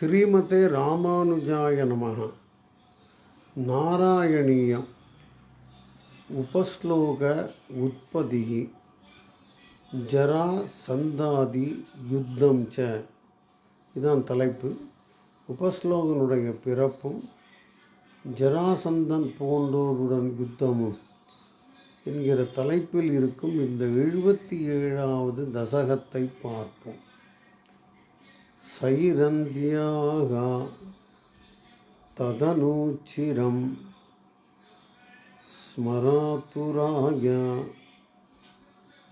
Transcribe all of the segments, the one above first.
ஸ்ரீமதே ராமானுஜாய நமः நாராயணீயம். உபஸ்லோக உற்பத்தி ஜரா சந்தாதி யுத்தம் ச. இதான் தலைப்பு. உபஸ்லோகனுடைய பிறப்பும் ஜராசந்தன் போன்றோருடன் யுத்தமும் என்கிற தலைப்பில் இருக்கும் இந்த எழுபத்தி ஏழாவது தசகத்தை பார்ப்போம். सैरन्द्याः तदनुचिरं स्मरातुराय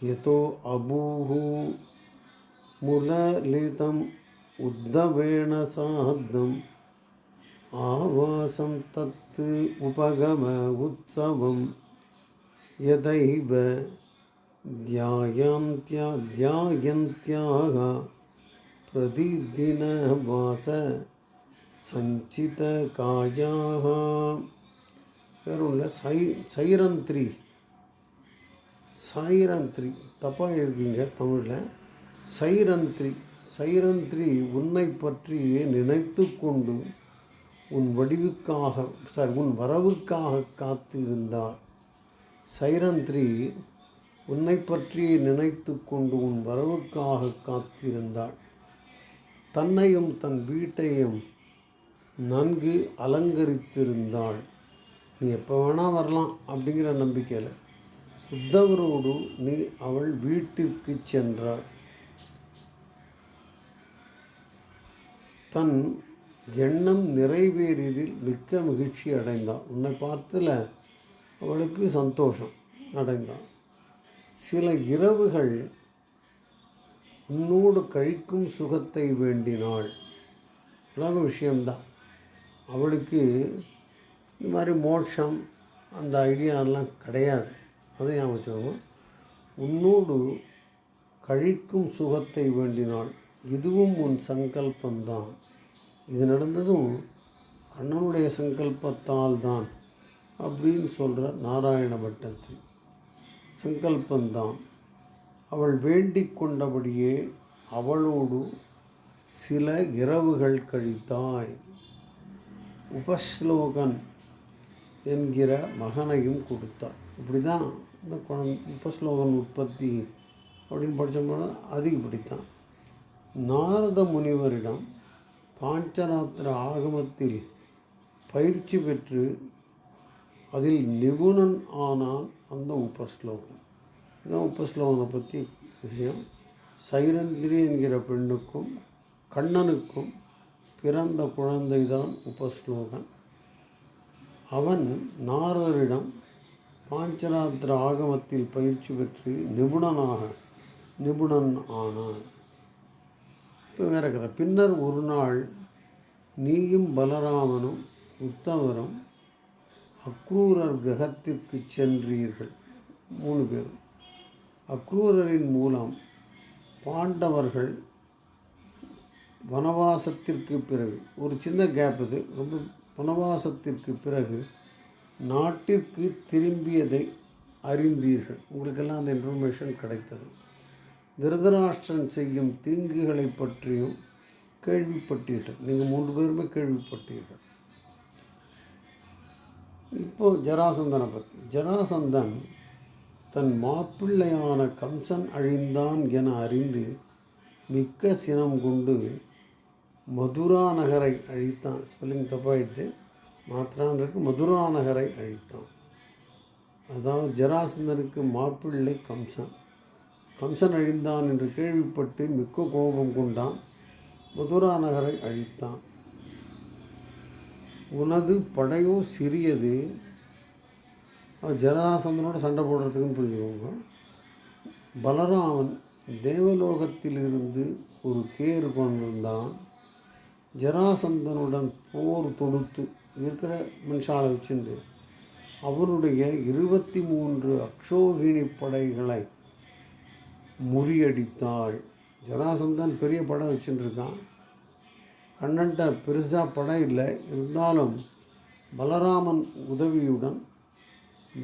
यतो अबूः मुललितम् उद्धवेण सार्धम् आवासं तत् उपगम उत्सवं यदैव ध्यायन्त्या ध्यायन्त्याः பிரதிதினவாச சஞ்சித காயாக பேருள்ள சை சைரந்திரி. சைரந்திரி தப்பாக இருக்கீங்க தமிழில். சைரந்திரி சைரந்திரி உன்னை பற்றி நினைத்து கொண்டு உன் வடிவுக்காக சாரி உன் வரவுக்காக காத்திருந்தார். சைரந்திரி உன்னை பற்றி நினைத்து கொண்டு உன் வரவுக்காக காத்திருந்தாள். தன்னையும் தன் வீட்டையும் நன்கு அலங்கரித்திருந்தாள். நீ எப்போ வேணால் வரலாம் அப்படிங்கிற நம்பிக்கையில் உத்தவரோடு நீ அவள் வீட்டிற்கு சென்றாள். தன் எண்ணம் நிறைவேறியதில் மிக்க மகிழ்ச்சி அடைந்தாள். உன்னை பார்த்தல அவளுக்கு சந்தோஷம் அடைந்தாள். சில இரவுகள் உன்னோடு கழிக்கும் சுகத்தை வேண்டினாள். உலக விஷயம்தான். அவளுக்கு இந்த மாதிரி மோட்சம் அந்த ஐடியாலாம் கிடையாது. அதையும் வச்சுக்கோங்க உன்னோடு கழிக்கும் சுகத்தை வேண்டினாள். இதுவும் உன் சங்கல்பந்தான் இது நடந்ததும் கண்ணனுடைய சங்கல்பத்தால் தான் அப்படின்னு சொல்கிற நாராயண பட்டத்தில் சங்கல்பந்தான் அவள் வேண்டிக் கொண்டபடியே அவளோடு சில இரவுகள் கழித்தாய். உபஸ்லோகன் என்கிற மகனையும் கொடுத்தாள். இப்படி தான் இந்த குழந்தை உபஸ்லோகன் உற்பத்தி அப்படின்னு படித்தோம்னா அது இப்படி தான் நாரத முனிவரிடம் பாஞ்சராத்திர ஆகமத்தில் பயிற்சி பெற்று அதில் நிபுணன் ஆனான் அந்த உபஸ்லோகன். இதான் உபஸ்லோகனை பற்றி விஷயம். சைரந்திரி என்கிற பெண்ணுக்கும் கண்ணனுக்கும் பிறந்த குழந்தை தான் உபஸ்லோகன் அவன் நாரதரிடம் பாஞ்சராத்திர ஆகமத்தில் பயிற்சி பெற்று நிபுணனாக நிபுணன் ஆனான். இப்போ வேற கதை. பின்னர் ஒரு நாள் நீயும் பலராமனும் உத்தவரும் அக்ரூரர் கிரகத்திற்கு சென்றீர்கள். மூணு பேரும். அக்ரூரரின் மூலம் பாண்டவர்கள் வனவாசத்திற்கு பிறகு ஒரு சின்ன கேப் இது ரொம்ப வனவாசத்திற்கு பிறகு நாட்டிற்கு திரும்பியதை அறிந்தீர்கள். உங்களுக்கெல்லாம் அந்த இன்ஃபர்மேஷன் கிடைத்தது. திருதராஷ்டிரன் செய்யும் தீங்குகளை பற்றியும் கேள்விப்பட்டீர்கள். நீங்கள் மூன்று பேருமே கேள்விப்பட்டீர்கள். இப்போது ஜராசந்தனை பற்றி ஜராசந்தன் தன் மாப்பிள்ளையான கம்சன் அழிந்தான் என அறிந்து மிக்க சினம் கொண்டு மதுரா நகரை அழித்தான். ஸ்பெல்லிங் தப்பாயிடுது. மாத்திரான்றிருக்கு மதுரா நகரை அழித்தான். அதாவது ஜராசந்தனுக்கு மாப்பிள்ளை கம்சன். கம்சன் அழிந்தான் என்று கேள்விப்பட்டு மிக்க கோபம் கொண்டான். மதுரா நகரை அழித்தான். உனது படையோ சிறியது ஜராசந்தனோட சண்டை போடுறதுக்குன்னு புரிஞ்சுக்கோங்க. பலராமன் தேவலோகத்திலிருந்து ஒரு தேர் கொண்டிருந்தான். ஜராசந்தனுடன் போர் தொடுத்து இருக்கிற மனுஷாலை வச்சுட்டு அவருடைய இருபத்தி மூன்று அக்ஷோகிணி படைகளை முறியடித்தாள். ஜராசந்தன் பெரிய படம் வச்சுட்டுருக்கான் கண்ணன்ட்ட பெருசாக படம் இல்லை. இருந்தாலும் பலராமன் உதவியுடன்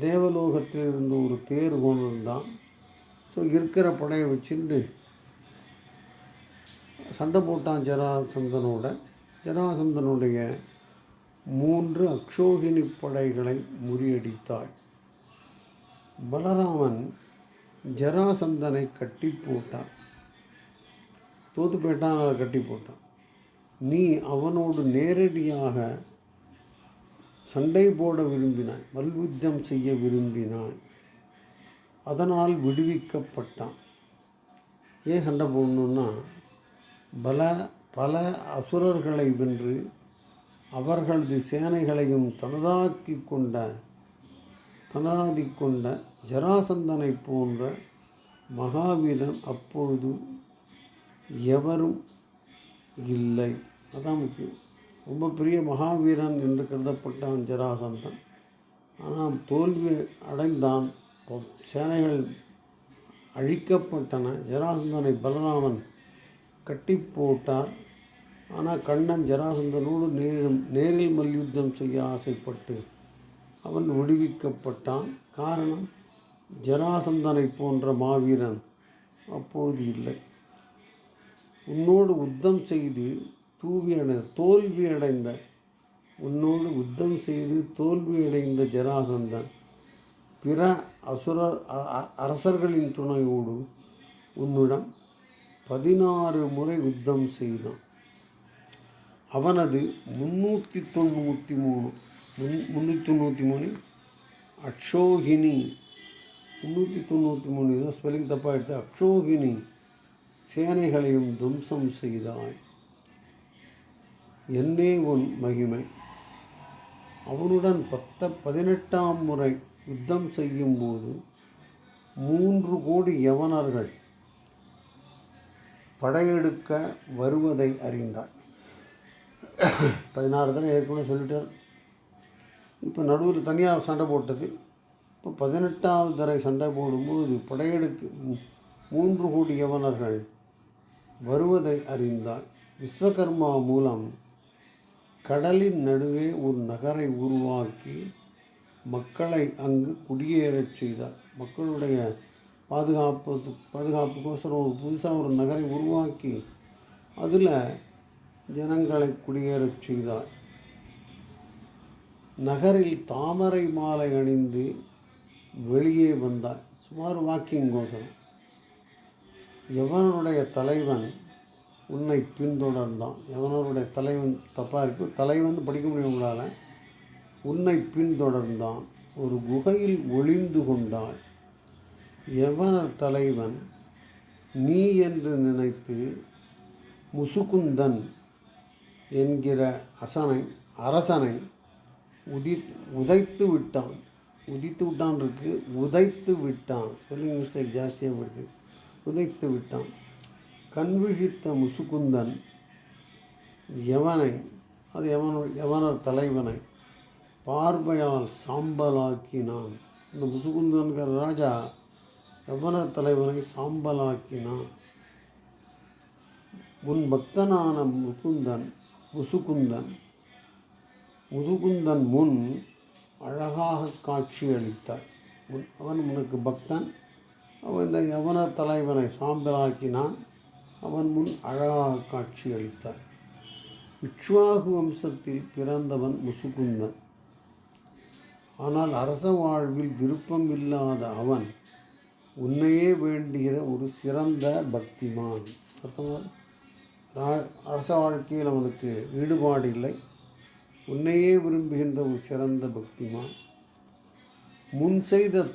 தேவலோகத்தில் இருந்து ஒரு தேர் கோணம் தான் ஸோ இருக்கிற படையை வச்சுட்டு சண்டை போட்டான் ஜராசந்தனோட. ஜராசந்தனுடைய மூன்று அக்ஷோகினி படைகளை முறியடித்தாய் பலராமன் ஜராசந்தனை கட்டி போட்டான். தோத்து போயிட்டான் கட்டி போட்டான். நீ அவனோடு நேரடியாக சண்டை போட விரும்பினாய் மல்யுத்தம் செய்ய விரும்பினாய் அதனால் விடுவிக்கப்பட்டான். ஏன் சண்டை போடணுன்னா பல பல அசுரர்களை வென்று அவர்களது சேனைகளையும் தனதாக்கி கொண்ட தனதாதி கொண்ட ஜராசந்தனை போன்ற மகாவீரன் அப்பொழுது எவரும் இல்லை. அதான் முக்கியம். ரொம்ப பெரிய மகாவீரன் என்று கருதப்பட்டான் ஜராசந்தன். ஆனால் தோல்வி அடைந்தான். சேனைகள் அழிக்கப்பட்டன. ஜராசந்தனை பலராமன் கட்டி போட்டார். ஆனால் கண்ணன் ஜராசந்தனோடு நேரில் நேரில் மல்யுத்தம் செய்ய ஆசைப்பட்டு அவன் விடுவிக்கப்பட்டான். காரணம் ஜராசந்தனை போன்ற மாவீரன் அப்பொழுது இல்லை. உன்னோடு யுத்தம் செய்து தூவி அடைந்த தோல்வி அடைந்த உன்னோடு யுத்தம் செய்து தோல்வி அடைந்த ஜராசந்தன் பிற அசுர அ- அ- அரசர்களின் துணையோடு உன்னிடம் பதினாறு முறை யுத்தம் செய்தான். அவனது முன்னூற்றி தொண்ணூற்றி மூணு முன் முந்நூற்றி தொண்ணூற்றி மூணு அக்ஷோகினி முந்நூற்றி தொண்ணூற்றி மூணு ஏதோ ஸ்பெல்லிங் தப்பாக எடுத்து அக்ஷோகினி சேனைகளையும் துவம்சம் செய்தாய். என்னே உன் மகிமை. அவனுடன் பத்த பதினெட்டாம் முறை யுத்தம் செய்யும்போது மூன்று கோடி யவனர்கள் படையெடுக்க வருவதை அறிந்தாள். பதினாறு தடவை ஏற்கனவே சொல்லிட்டார். இப்போ நடுவில் தனியாக சண்டை போட்டது. இப்போ பதினெட்டாவது தடவை சண்டை போடும்போது படையெடுக்க மூன்று கோடி யவனர்கள் வருவதை அறிந்தால் விஸ்வகர்மா மூலம் கடலின் நடுவே ஒரு நகரை உருவாக்கி மக்களை அங்கு குடியேறச் செய்தார். மக்களுடைய பாதுகாப்பு பாதுகாப்புக்கோசரம் ஒரு புதுசாக ஒரு நகரை உருவாக்கி அதில் ஜனங்களை குடியேறச் செய்தார். நகரில் தாமரை மாலை அணிந்து வெளியே வந்தார். சுமார் வாக்கிங் கோசரம். எவனுடைய தலைவன் உன்னை பின்தொடர்ந்தான். எவனோருடைய தலைவன் தப்பாக இருக்கு தலைவன் படிக்க முடியும் உங்களால்? உன்னை பின்தொடர்ந்தான். ஒரு குகையில் ஒளிந்து கொண்டாய். எவனர் தலைவன்? நீ என்று நினைத்து முசுகுந்தன் என்கிற அசனை அரசனை உதி உதைத்து விட்டான். உதித்து விட்டான் இருக்கு உதைத்து விட்டான். ஸ்பெல்லிங் மிஸ்டேக் ஜாஸ்தியாக வருது உதைத்து விட்டான். கண்விழித்த முசுகுந்தன் யவனை அது யவன யவனர் தலைவனை? பார்வையால் சாம்பலாக்கினான். இந்த முசுகுந்தன்கிற ராஜா யவனர் தலைவனை சாம்பலாக்கினான்? உன் பக்தனான முகுந்தன் முசுகுந்தன் முதுகுந்தன் முன் அழகாக காட்சி அளித்தார் உன் அவன் உனக்கு பக்தன். அவன் இந்த யவன தலைவனை சாம்பலாக்கினான்? அவன் முன் அழகாக காட்சி அளித்தார். இக்ஷ்வாகு வம்சத்தில் பிறந்தவன் முசுகுந்தன். ஆனால் அரச வாழ்வில் விருப்பம் இல்லாத அவன் உன்னையே வேண்டுகிற ஒரு சிறந்த பக்திமான். ரா- அரச வாழ்க்கையில் அவனுக்கு ஈடுபாடு இல்லை. உன்னையே விரும்புகின்ற ஒரு சிறந்த பக்திமான். முன் செய்த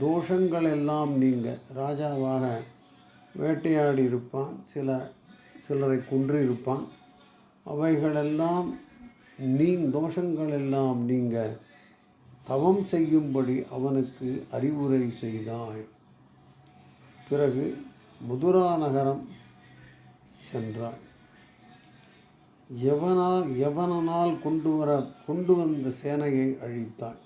தோஷங்கள் எல்லாம் நீங்கள் ராஜாவாக வேட்டையாடி இருப்பான் சில சிலரை கொன்று இருப்பான் அவைகளெல்லாம் நீ தோஷங்களெல்லாம் நீங்கள் நீங்க தவம் செய்யும்படி அவனுக்கு அறிவுரை செய்தாய். பிறகு முதுரா நகரம் சென்றாய். எவனா எவனனால் கொண்டு வர கொண்டு வந்த சேனையை அழித்தாய்?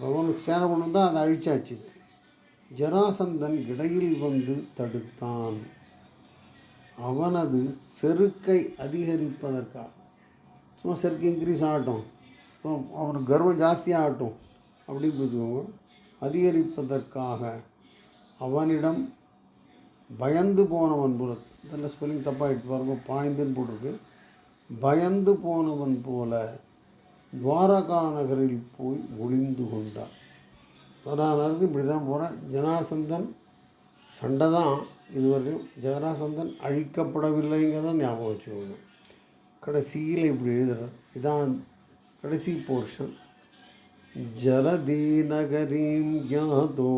அவனுக்கு சேனை கொண்டு வந்தால் அதை அழிச்சாச்சு. ஜராசந்தன் இடையில் வந்து தடுத்தான். அவனது செருக்கை அதிகரிப்பதற்காக. சும்மா செருக்கு இன்க்ரீஸ் ஆகட்டும். அவனுக்கு கர்வம் ஜாஸ்தியாகட்டும் அப்படின்னு புரிஞ்சுக்கோங்க அதிகரிப்பதற்காக அவனிடம் பயந்து போனவன் போல இதில் ஸ்பெல்லிங் தப்பாக எடுத்து பாருங்க பாய்ந்துன்னு போட்டிருக்கு. பயந்து போனவன் போல துவாரகா நகரில் போய் ஒளிந்து கொண்டான். வரானது இப்படி தான் போகிறேன் ஜனாசந்தன் சண்டை தான் இதுவரையும் ஜனராசந்தன் அழிக்கப்படவில்லைங்கிறத ஞாபகம் வச்சுக்கோங்க கடைசியில் இப்படி எழுதுகிறார் இதான் கடைசி போர்ஷன் ஜலதீநகரீம் யாதோ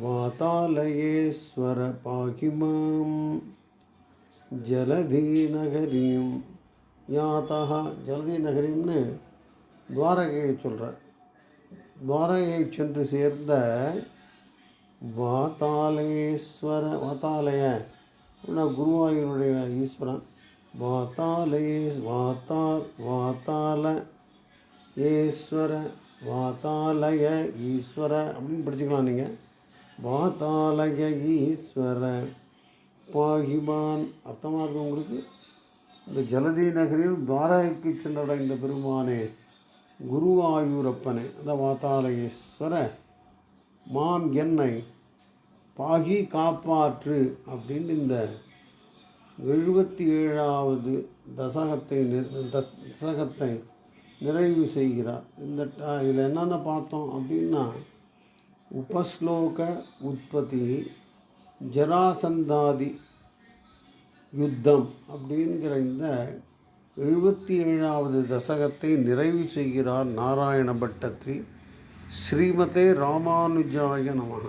வாதாலயேஸ்வர பாகிமாம் ஜலதீநகரீம் யாத்தா ஜலதீநகரீம்னு துவாரகையை சொல்கிறார் துவாரையை சென்று சேர்ந்த வாத்தாலேஸ்வர வாத்தாலய அப்படின்னா குருவாயூருடைய ஈஸ்வரன். வாத்தாலயே வாத்தா வாத்தால ஈஸ்வர வாத்தாலய ஈஸ்வர அப்படின்னு படிச்சுக்கலாம் நீங்கள் வாத்தாலய ஈஸ்வர. பாகிமான் அர்த்தமாக இருக்கு உங்களுக்கு? இந்த ஜலதி நகரில் துவாரகைக்கு சென்றடைந்த பெருமானே குருவாயூரப்பனை அந்த வாத்தாலயேஸ்வர மாம் என்னை பாகி காப்பாற்று அப்படின்னு இந்த எழுபத்தி ஏழாவது தசகத்தை நி- தஸ் தசகத்தை நிறைவு செய்கிறார். இந்த ட- இதில் என்னென்ன பார்த்தோம் அப்படின்னா உபஸ்லோக உற்பத்தி ஜராசந்தாதி யுத்தம் அப்படிங்கிற இந்த எழுபத்தி ஏழாவது தசகத்தை நிறைவு செய்கிறார் நாராயண பட்டத்தில் ஸ்ரீமதே ராமானுஜாய நமः.